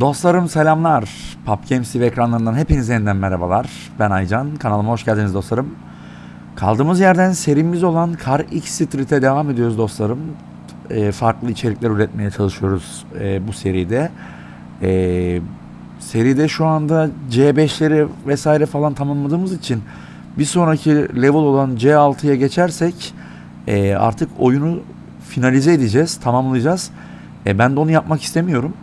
Dostlarım selamlar. PUBG TV ekranlarından hepinize yeniden merhabalar. Ben Aycan. Kanalıma hoş geldiniz dostlarım. Kaldığımız yerden serimiz olan Car X Street'e devam ediyoruz dostlarım. Ee, farklı içerikler üretmeye çalışıyoruz e, bu seride. Ee, seride şu anda C5'leri vesaire falan tamamladığımız için bir sonraki level olan C6'ya geçersek e, artık oyunu finalize edeceğiz, tamamlayacağız. E, ben de onu yapmak istemiyorum.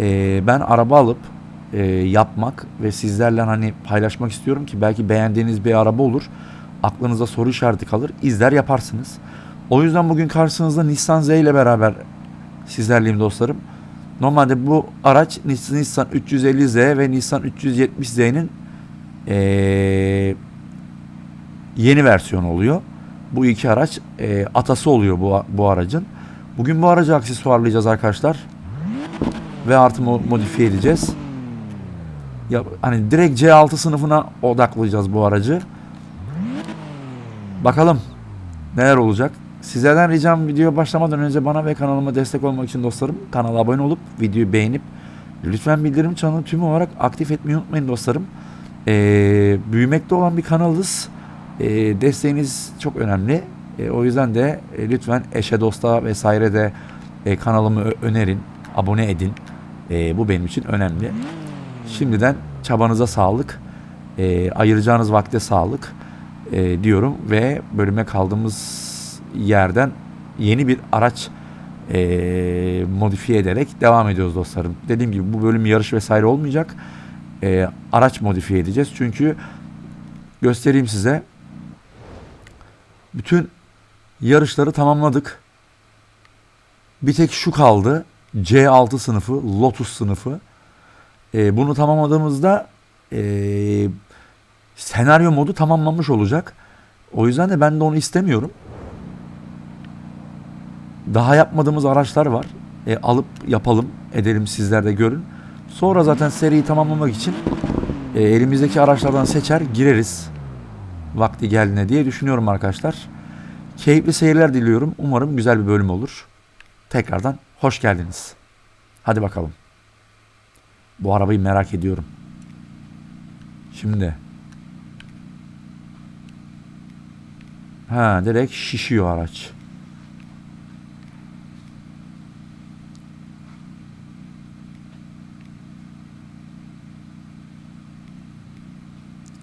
E, ben araba alıp e, yapmak ve sizlerle hani paylaşmak istiyorum ki belki beğendiğiniz bir araba olur. Aklınıza soru işareti kalır. izler yaparsınız. O yüzden bugün karşınızda Nissan Z ile beraber sizlerleyim dostlarım. Normalde bu araç Nis- Nissan 350Z ve Nissan 370Z'nin eee yeni versiyonu oluyor. Bu iki araç eee, atası oluyor bu, bu aracın. Bugün bu aracı aksesuarlayacağız arkadaşlar. Ve artı mo- modifiye edeceğiz. Ya hani direkt C6 sınıfına odaklayacağız bu aracı. Bakalım neler olacak. Sizlerden ricam video başlamadan önce bana ve kanalıma destek olmak için dostlarım kanala abone olup videoyu beğenip lütfen bildirim çanını tüm olarak aktif etmeyi unutmayın dostlarım. Ee, büyümekte olan bir kanalız. Ee, desteğiniz çok önemli. Ee, o yüzden de e, lütfen eşe dosta vesaire de e, kanalımı önerin, abone edin. Ee, bu benim için önemli. Şimdiden çabanıza sağlık, e, ayıracağınız vakte sağlık e, diyorum ve bölüme kaldığımız yerden yeni bir araç e, modifiye ederek devam ediyoruz dostlarım. Dediğim gibi bu bölüm yarış vesaire olmayacak. E, araç modifiye edeceğiz çünkü göstereyim size. Bütün yarışları tamamladık. Bir tek şu kaldı. C6 sınıfı, Lotus sınıfı. E, bunu tamamladığımızda e, senaryo modu tamamlanmış olacak. O yüzden de ben de onu istemiyorum. Daha yapmadığımız araçlar var. E, alıp yapalım, edelim sizler de görün. Sonra zaten seriyi tamamlamak için e, elimizdeki araçlardan seçer gireriz. Vakti geldiğinde diye düşünüyorum arkadaşlar. Keyifli seyirler diliyorum. Umarım güzel bir bölüm olur. Tekrardan hoş geldiniz. Hadi bakalım. Bu arabayı merak ediyorum. Şimdi. Ha direkt şişiyor araç.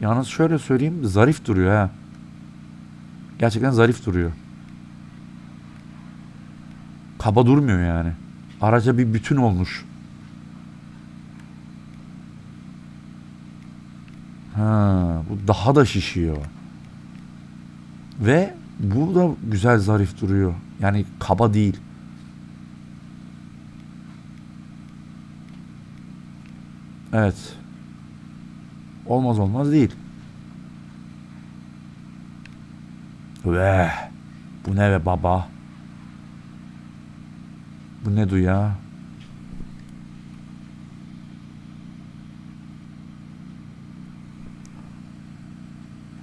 Yalnız şöyle söyleyeyim zarif duruyor ha. Gerçekten zarif duruyor. Kaba durmuyor yani. Araca bir bütün olmuş. Ha, bu daha da şişiyor. Ve bu da güzel zarif duruyor. Yani kaba değil. Evet. Olmaz olmaz değil. Ve bu ne be baba? Bu ne du ya?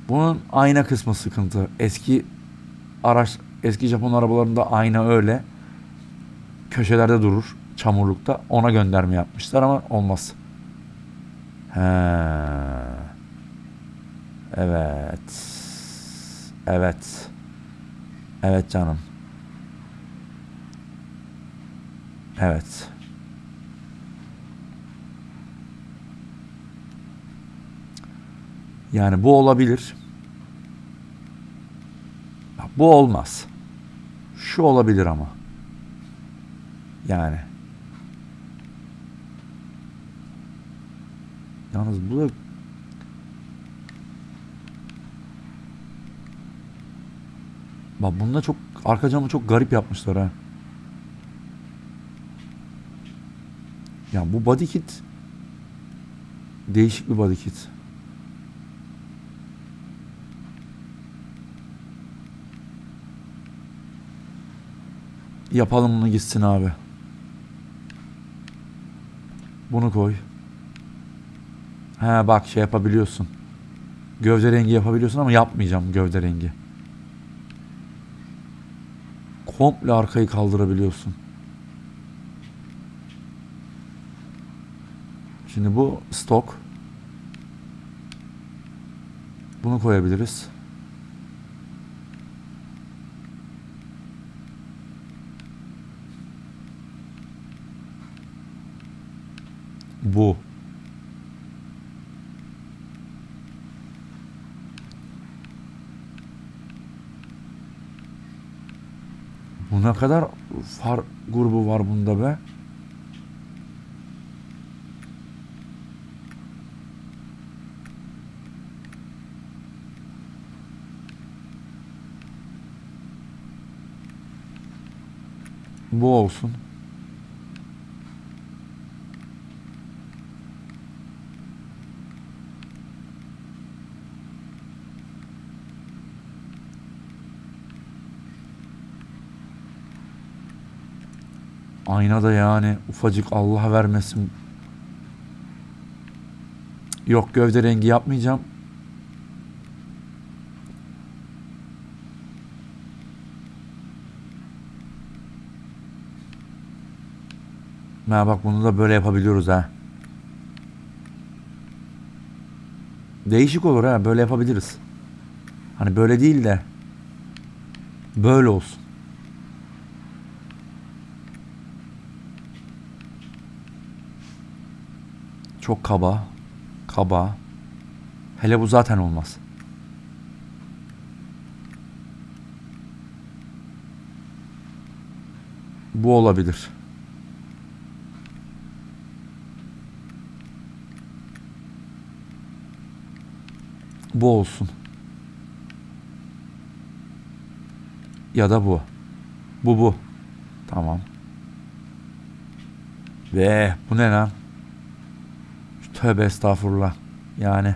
Bunun ayna kısmı sıkıntı. Eski araç, eski Japon arabalarında ayna öyle. Köşelerde durur, çamurlukta. Ona gönderme yapmışlar ama olmaz. He. Evet. Evet. Evet canım. Evet. Yani bu olabilir. Bu olmaz. Şu olabilir ama. Yani. Yalnız bu da Bak bunda çok arka camı çok garip yapmışlar ha. Ya bu body kit değişik bir body kit. Yapalım bunu gitsin abi. Bunu koy. He bak şey yapabiliyorsun. Gövde rengi yapabiliyorsun ama yapmayacağım gövde rengi. Komple arkayı kaldırabiliyorsun. Şimdi bu stok. Bunu koyabiliriz. Bu. Bu ne kadar far grubu var bunda be? Bu olsun. Ayna yani ufacık Allah vermesin. Yok gövde rengi yapmayacağım. Ha bak bunu da böyle yapabiliyoruz ha. Değişik olur ha böyle yapabiliriz. Hani böyle değil de böyle olsun. Çok kaba. Kaba. Hele bu zaten olmaz. Bu olabilir. Bu olsun. Ya da bu. Bu bu. Tamam. Ve bu ne lan? Tövbe estağfurullah. Yani.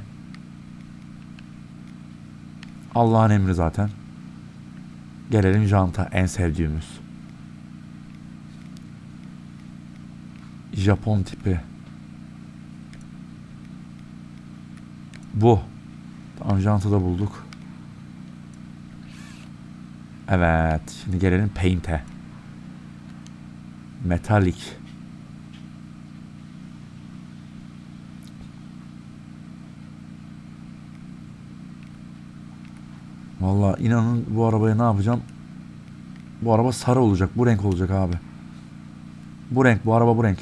Allah'ın emri zaten. Gelelim janta en sevdiğimiz. Japon tipi. Bu. Jantı da bulduk. Evet. Şimdi gelelim paint'e. Metalik. Vallahi inanın bu arabaya ne yapacağım? Bu araba sarı olacak. Bu renk olacak abi. Bu renk. Bu araba bu renk.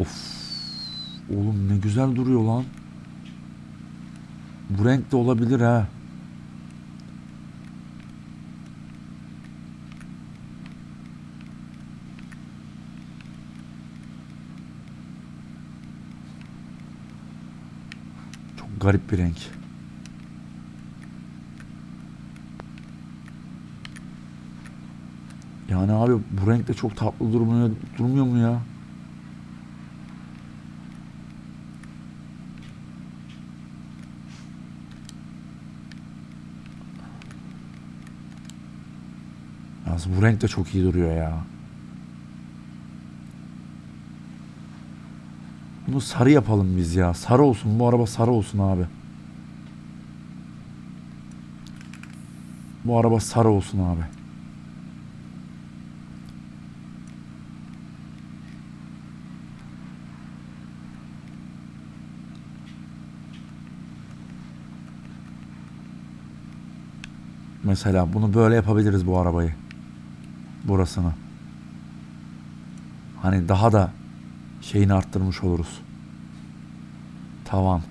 Of. Oğlum ne güzel duruyor lan. Bu renk de olabilir ha. Çok garip bir renk. Yani abi bu renk de çok tatlı durmuyor, durmuyor mu ya? Yalnız bu renk de çok iyi duruyor ya. Bunu sarı yapalım biz ya. Sarı olsun. Bu araba sarı olsun abi. Bu araba sarı olsun abi. Mesela bunu böyle yapabiliriz bu arabayı. Burasını. Hani daha da şeyini arttırmış oluruz. Tavan.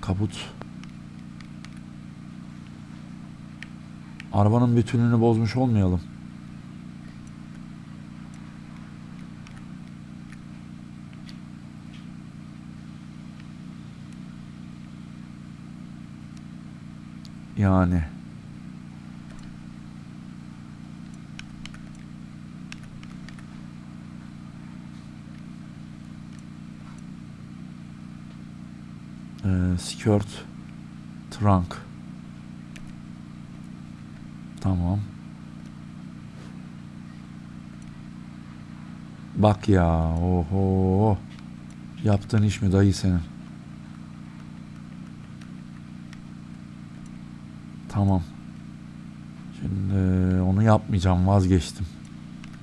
Kaput. Arabanın bütünlüğünü bozmuş olmayalım. Yani. e, skirt trunk. Tamam. Bak ya oho. Yaptığın iş mi dayı senin? Tamam. Şimdi onu yapmayacağım vazgeçtim.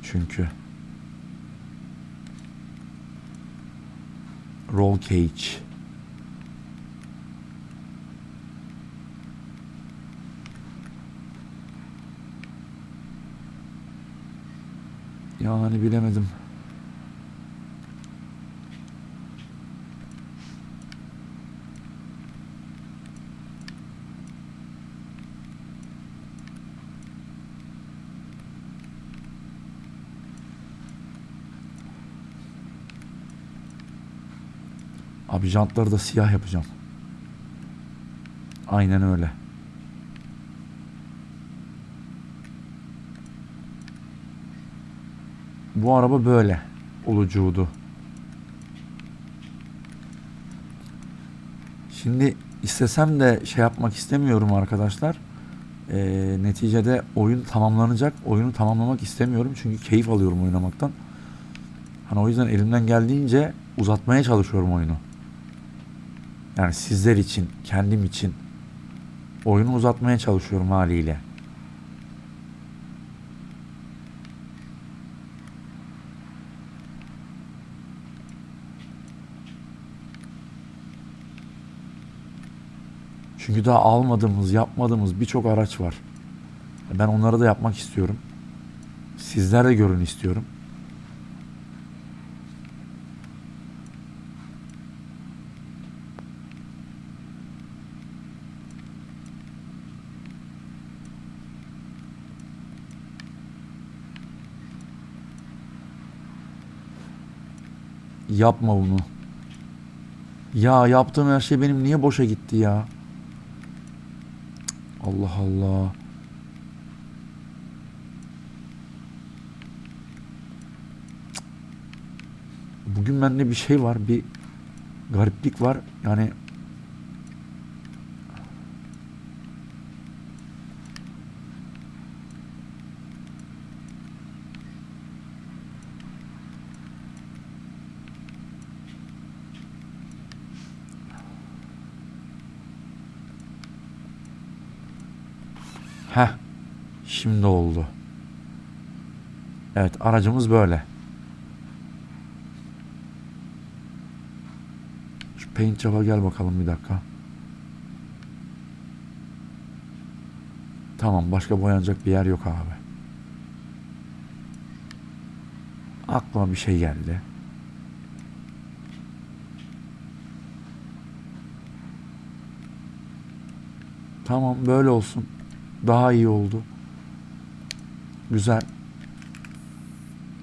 Çünkü. Roll cage. Yani bilemedim. Abi jantları da siyah yapacağım. Aynen öyle. Bu araba böyle olucuğdu. Şimdi istesem de şey yapmak istemiyorum arkadaşlar. Ee, neticede oyun tamamlanacak. Oyunu tamamlamak istemiyorum çünkü keyif alıyorum oynamaktan. Hani o yüzden elimden geldiğince uzatmaya çalışıyorum oyunu. Yani sizler için, kendim için oyunu uzatmaya çalışıyorum haliyle. Çünkü daha almadığımız, yapmadığımız birçok araç var. Ben onları da yapmak istiyorum. Sizler de görün istiyorum. Yapma bunu. Ya yaptığım her şey benim niye boşa gitti ya? Allah Allah. Bugün bende bir şey var, bir gariplik var. Yani Heh. Şimdi oldu. Evet aracımız böyle. Şu paint job'a gel bakalım bir dakika. Tamam başka boyanacak bir yer yok abi. Aklıma bir şey geldi. Tamam böyle olsun. Daha iyi oldu. Güzel.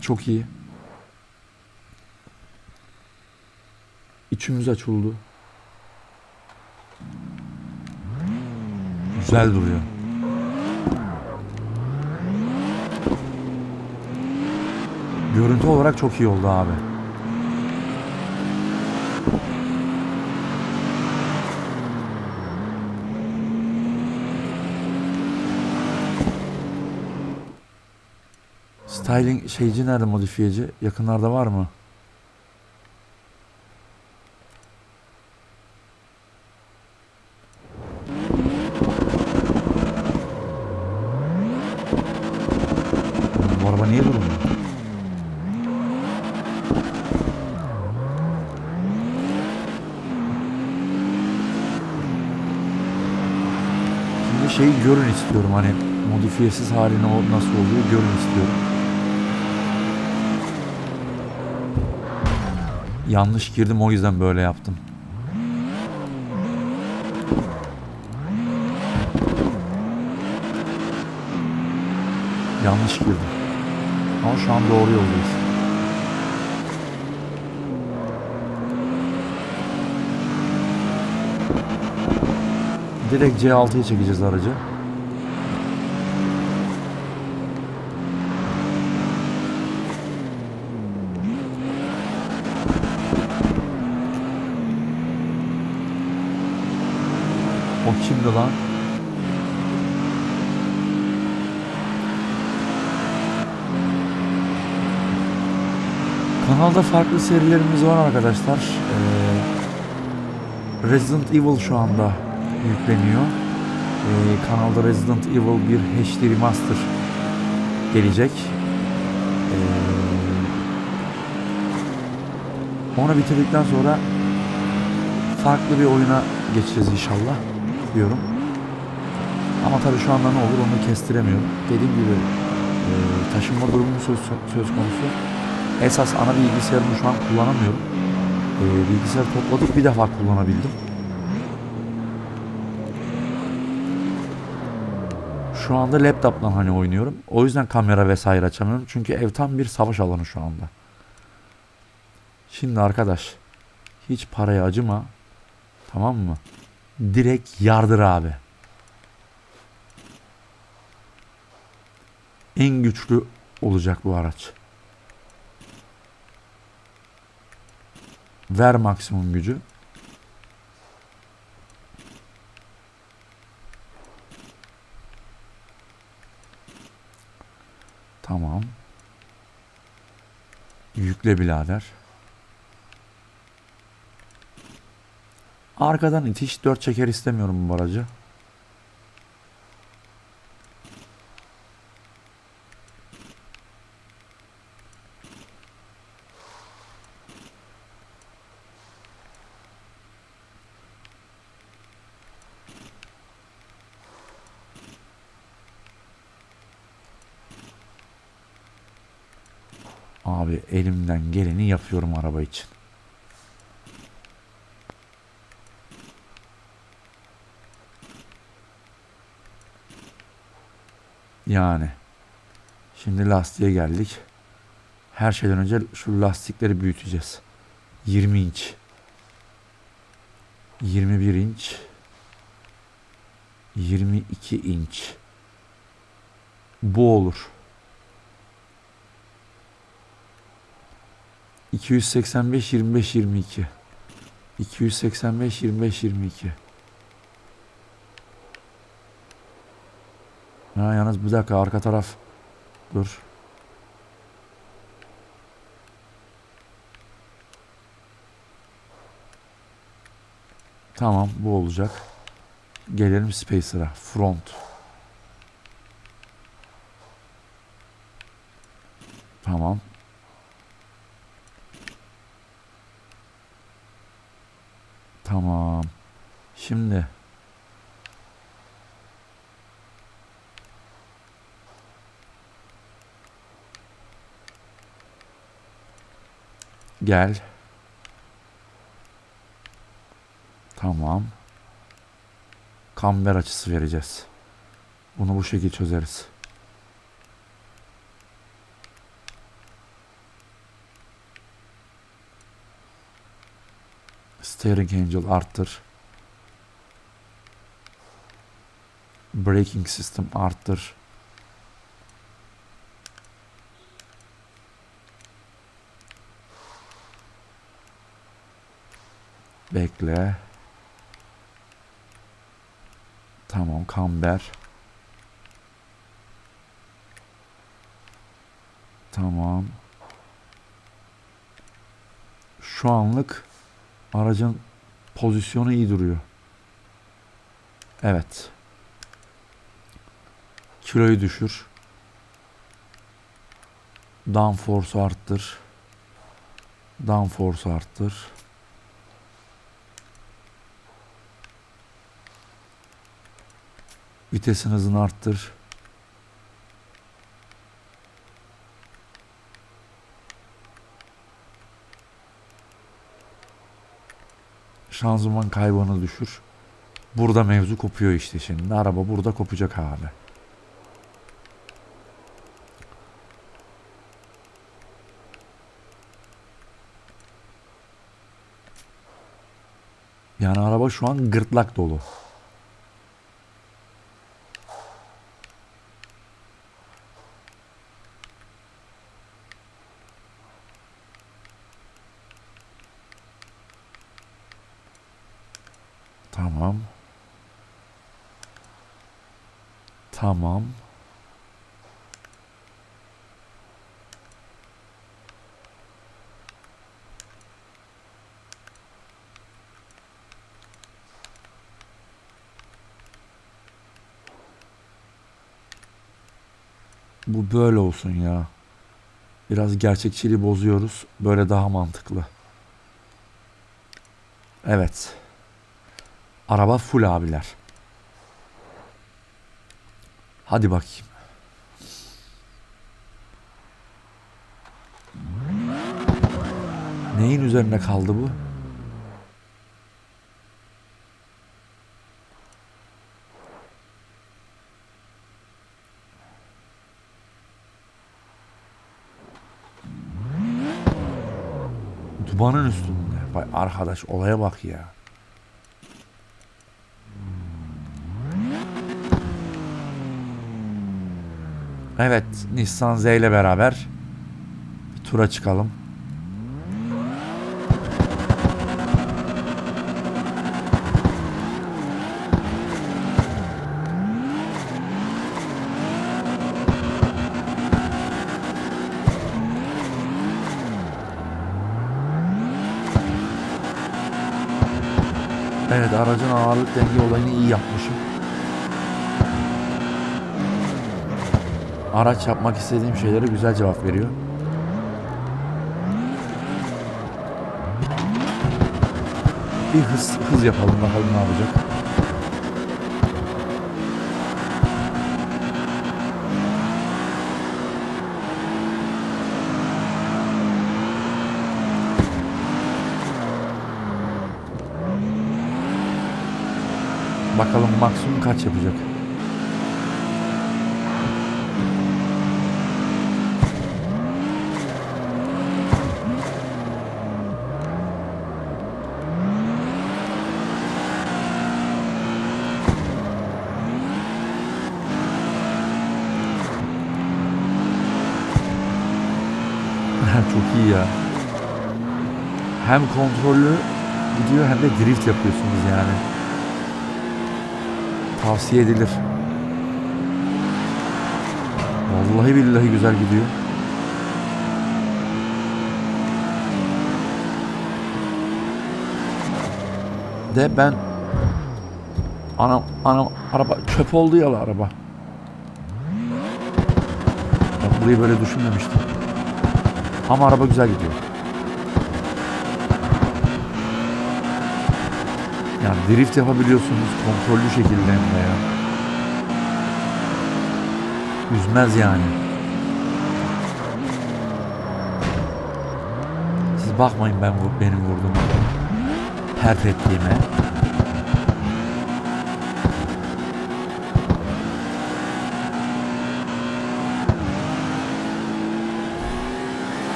Çok iyi. İçimiz açıldı. Güzel duruyor. Görüntü olarak çok iyi oldu abi. Styling şeyci nerede modifiyeci? Yakınlarda var mı? Bu araba niye? Şimdi şeyi görün istiyorum hani modifiyesiz halini nasıl oluyor görün istiyorum. Yanlış girdim o yüzden böyle yaptım. Yanlış girdim. Ama şu an doğru yoldayız. Direkt C6'ya çekeceğiz aracı. O kimdi lan? Kanalda farklı serilerimiz var arkadaşlar. Ee, Resident Evil şu anda yükleniyor. e, kanalda Resident Evil 1 HD Remaster gelecek. E, onu bitirdikten sonra farklı bir oyuna geçeceğiz inşallah diyorum. Ama tabii şu anda ne olur onu kestiremiyorum. Dediğim gibi e, taşınma durumu söz, söz konusu. Esas ana bilgisayarımı şu an kullanamıyorum. E, bilgisayarı topladık bir defa kullanabildim. Şu anda laptop'tan hani oynuyorum. O yüzden kamera vesaire açamıyorum. Çünkü ev tam bir savaş alanı şu anda. Şimdi arkadaş hiç paraya acıma. Tamam mı? Direkt yardır abi. En güçlü olacak bu araç. Ver maksimum gücü. Tamam. Yükle birader. Arkadan itiş dört çeker istemiyorum bu aracı. Abi elimden geleni yapıyorum araba için. Yani. Şimdi lastiğe geldik. Her şeyden önce şu lastikleri büyüteceğiz. 20 inç. 21 inç. 22 inç. Bu olur. 285 25 22. 285 25 22. Ha yalnız bir dakika arka taraf. Dur. Tamam bu olacak. Gelelim Spacer'a. Front. Tamam. Tamam. Şimdi Gel. Tamam. Kamber açısı vereceğiz. Bunu bu şekilde çözeriz. Steering Angel arttır. Braking System arttır. Bekle. Tamam kamber. Tamam. Şu anlık aracın pozisyonu iyi duruyor. Evet. Kiloyu düşür. Downforce arttır. Downforce arttır. Vitesin hızını arttır. Şanzıman kaybını düşür. Burada mevzu kopuyor işte şimdi. Araba burada kopacak abi. Yani araba şu an gırtlak dolu. Tamam. Tamam. Bu böyle olsun ya. Biraz gerçekçiliği bozuyoruz. Böyle daha mantıklı. Evet. Araba full abiler. Hadi bakayım. Neyin üzerine kaldı bu? Dumanın üstünde. Vay arkadaş olaya bak ya. Evet Nissan Z ile beraber bir tura çıkalım. Evet aracın ağırlık denge olayını iyi yapmışım. Araç yapmak istediğim şeylere güzel cevap veriyor. Bir hız hız yapalım bakalım ne yapacak. Bakalım maksimum kaç yapacak. Çok iyi ya. Hem kontrollü gidiyor hem de drift yapıyorsunuz yani. Tavsiye edilir. Vallahi billahi güzel gidiyor. De ben anam anam araba çöp oldu ya araba. Ben burayı böyle düşünmemiştim. Ama araba güzel gidiyor. Yani drift yapabiliyorsunuz kontrollü şekilde hem de ya. Üzmez yani. Siz bakmayın ben benim vurduğuma. Pert ettiğime.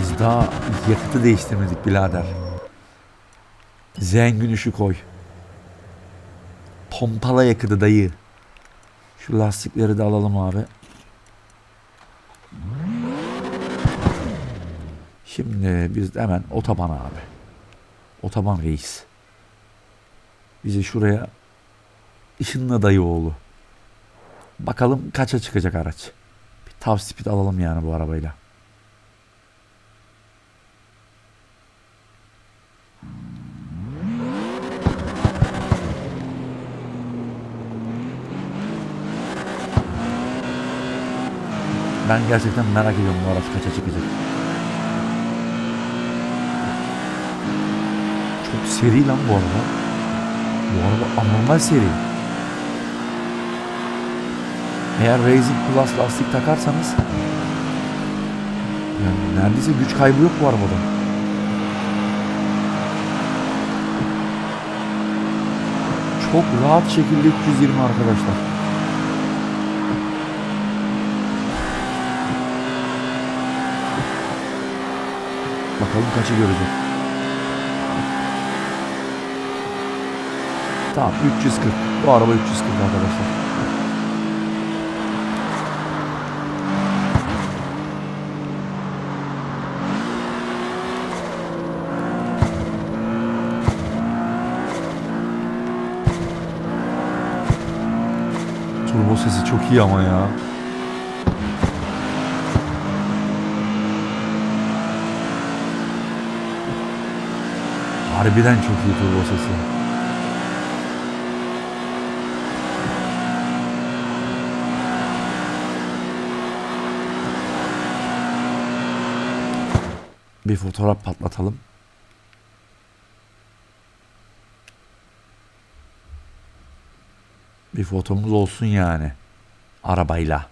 Biz daha yakıtı değiştirmedik birader. Zengin üşü koy. Pompala yakıtı dayı. Şu lastikleri de alalım abi. Şimdi biz hemen otoban abi. Otoban reis. Bizi şuraya ışınla dayı oğlu. Bakalım kaça çıkacak araç. Bir top speed alalım yani bu arabayla. Ben gerçekten merak ediyorum bu araç kaça çıkacak. Çok seri lan bu araba. Bu araba anormal seri. Eğer Racing Plus lastik takarsanız yani neredeyse güç kaybı yok bu arabada. Çok rahat şekilde 320 arkadaşlar. Bakalım kaçı görecek. Tamam 340. Bu araba 340 arkadaşlar. Tempo sesi çok iyi ama ya. Harbiden çok iyi turbo sesi. Bir fotoğraf patlatalım. Bir fotomuz olsun yani. Arabayla.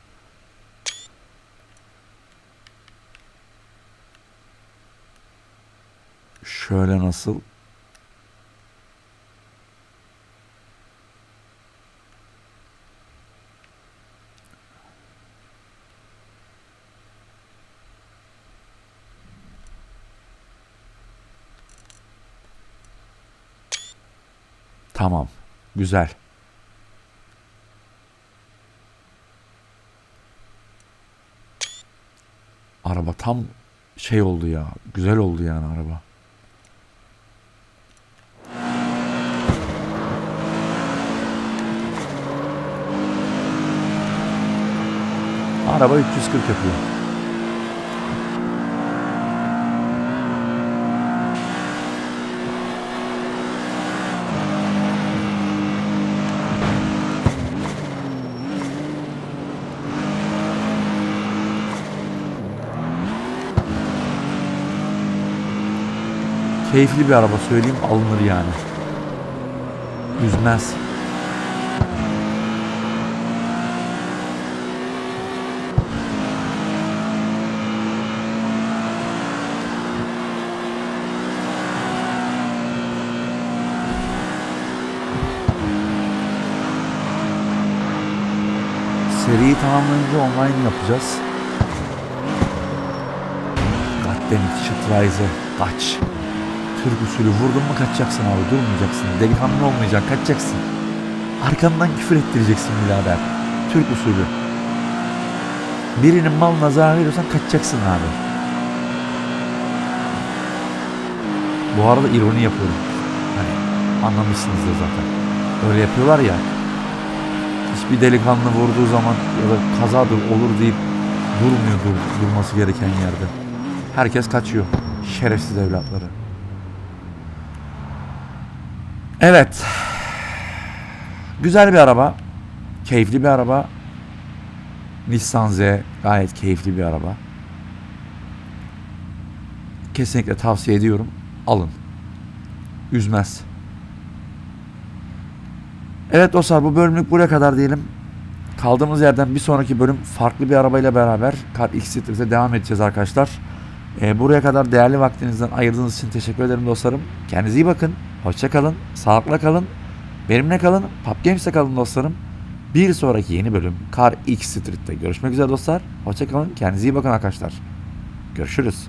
Şöyle nasıl? Tamam. Güzel. Araba tam şey oldu ya. Güzel oldu yani araba. Araba 340 yapıyor. Keyifli bir araba söyleyeyim alınır yani. Üzmez. Seriyi tamamlayınca online yapacağız. Goddammit, Schitreise, kaç. Türk usulü vurdun mu kaçacaksın abi durmayacaksın. Delikanlı olmayacak kaçacaksın. Arkandan küfür ettireceksin birader. Türk usulü. Birinin malına zarar veriyorsan kaçacaksın abi. Bu arada ironi yapıyorum. Hani anlamışsınızdır zaten. Öyle yapıyorlar ya. Hiçbir delikanlı vurduğu zaman ya da kazadır olur deyip durmuyor dur, durması gereken yerde. Herkes kaçıyor. Şerefsiz evlatları. Evet. Güzel bir araba. Keyifli bir araba. Nissan Z gayet keyifli bir araba. Kesinlikle tavsiye ediyorum. Alın. Üzmez. Evet dostlar bu bölümlük buraya kadar diyelim. Kaldığımız yerden bir sonraki bölüm farklı bir arabayla beraber Car X Street'e devam edeceğiz arkadaşlar. Ee, buraya kadar değerli vaktinizden ayırdığınız için teşekkür ederim dostlarım. Kendinize iyi bakın. Hoşça kalın. Sağlıkla kalın. Benimle kalın. Pub Games'te kalın dostlarım. Bir sonraki yeni bölüm Car X Street'te görüşmek üzere dostlar. Hoşça kalın. Kendinize iyi bakın arkadaşlar. Görüşürüz.